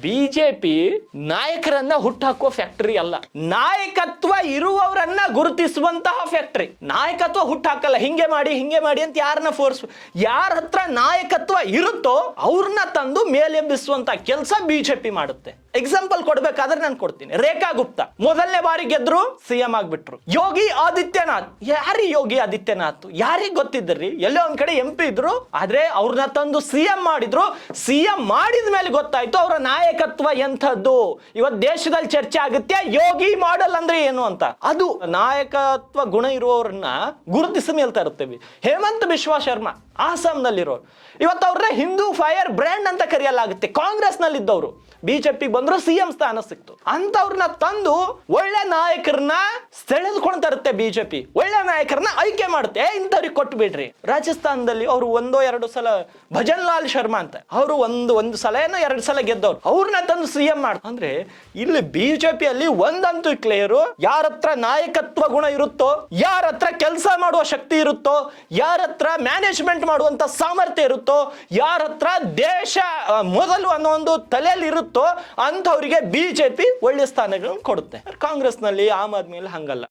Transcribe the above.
BJP ನಾಯಕರನ್ನ ಹುಟ್ಟಾಕುವ factory ಅಲ್ಲ. ನಾಯಕತ್ವ ಇರುವವರನ್ನ ಗುರುತಿಸುವಂತಹ ಫ್ಯಾಕ್ಟರಿ. ನಾಯಕತ್ವ ಹುಟ್ಟಾಕಲ್ಲ. ಹಿಂಗೆ ಮಾಡಿ ಹಿಂಗೆ ಮಾಡಿ ಅಂತ ಯಾರನ್ನ ಫೋರ್ಸ್ ಯಾರ ಹತ್ರ ನಾಯಕತ್ವ ಇರುತ್ತೋ ಅವ್ರನ್ನ ತಂದು ಮೇಲೆಬ್ಬಿಸುವಂತ ಕೆಲಸ ಬಿಜೆಪಿ ಮಾಡುತ್ತೆ. ಎಕ್ಸಾಂಪಲ್ ಕೊಡ್ಬೇಕಾದ್ರೆ ನಾನು ಕೊಡ್ತೀನಿ. ರೇಖಾ ಗುಪ್ತಾ. ಮೊದಲನೇ ಬಾರಿ ಗೆದ್ರು ಸಿಎಂ ಆಗ್ಬಿಟ್ರು. ಯೋಗಿ ಆದಿತ್ಯನಾಥ್. ಯಾರಿ ಯೋಗಿ ಆದಿತ್ಯನಾಥ್? ಯಾರಿಗ್ ಗೊತ್ತಿದ್ರಿ? ಎಲ್ಲೋ ಒಂದ್ ಕಡೆ ಎಂ ಪಿ ಇದ್ರು. ಆದ್ರೆ ಅವ್ರನ್ನ ತಂದು ಸಿಎಂ ಮಾಡಿದ್ರು. ಸಿಎಂ ಮಾಡಿದ ಮೇಲೆ ಗೊತ್ತಾಯ್ತು, ಅವರ ನಾಯಕತ್ವ ಎಂಥದ್ದು? ಇವತ್ತು ದೇಶದಲ್ಲಿ ಚರ್ಚೆ ಆಗುತ್ತೆ, ಯೋಗಿ ಮಾಡೆಲ್ ಅಂದ್ರೆ ಏನು ಅಂತ. ಅದು ನಾಯಕತ್ವ ಗುಣ ಇರುವವ್ರನ್ನ ಗುರುತಿಸಿ ಮೇಲ್ತಾ ತರುತ್ತೇವೆ ಹೇಮಂತ್ ಬಿಶ್ವಾ ಶರ್ಮಾ ಆಸಾಂನಲ್ಲಿರೋರು ಇವತ್ತು ಅವ್ರನ್ನ ಹಿಂದೂ ಫೈರ್ ಬ್ರ್ಯಾಂಡ್ ಅಂತ ಕರೆಯಲಾಗುತ್ತೆ ಕಾಂಗ್ರೆಸ್ ನಲ್ಲಿ ಇದ್ದವರು ಬಿಜೆಪಿ ಬಂದ್ರು ಸಿಎಂ ಸ್ಥಾನ ಸಿಕ್ತು. ಅಂತವ್ರನ್ನ ತಂದು ಒಳ್ಳೆ ನಾಯಕರನ್ನ ಸೆಳೆದುಕೊಂಡು ತರುತ್ತೆ ಬಿಜೆಪಿ. ಒಳ್ಳೆ ನಾಯಕರನ್ನ ಆಯ್ಕೆ ಮಾಡುತ್ತೆ. ಇಂಥವ್ರಿಗೆ ಕೊಟ್ಟು ಬಿಡ್ರಿ. ರಾಜಸ್ಥಾನದಲ್ಲಿ ಅವರು ಒಂದೋ ಎರಡು ಸಲ ಭಜನ್ ಲಾಲ್ ಶರ್ಮಾ ಅಂತ. ಅವರು ಒಂದು ಒಂದು ಸಲ ಏನೋ ಎರಡು ಸಲ ಗೆದ್ದವ್ರು. ಅವ್ರನ್ನ ತಂದು ಸಿಎಂ ಮಾಡ. ಅಂದ್ರೆ ಇಲ್ಲಿ ಬಿಜೆಪಿಯಲ್ಲಿ ಒಂದಂತೂ ಕ್ಲಿಯರು. ಯಾರ ಹತ್ರ ನಾಯಕತ್ವ ಗುಣ ಇರುತ್ತೋ, ಯಾರ ಹತ್ರ ಕೆಲಸ ಮಾಡುವ ಶಕ್ತಿ ಇರುತ್ತೋ, ಯಾರ ಹತ್ರ ಮ್ಯಾನೇಜ್ಮೆಂಟ್ ಮಾಡುವಂತ ಸಾಮರ್ಥ್ಯ ಇರುತ್ತೋ, ಯಾರ ಹತ್ರ ದೇಶ ಮೊದಲು ಅನ್ನೋ ಒಂದು ತಲೆಯಲ್ಲಿ ಇರುತ್ತೋ ಅಂಥವರಿಗೆ ಬಿಜೆಪಿ ಒಳ್ಳೆ ಸ್ಥಾನಗಳನ್ನು ಕೊಡುತ್ತೆ. ಕಾಂಗ್ರೆಸ್ನಲ್ಲಿ ಆಮ್ ಆದ್ಮಿಯಲ್ಲಿ ಹಂಗಲ್ಲ.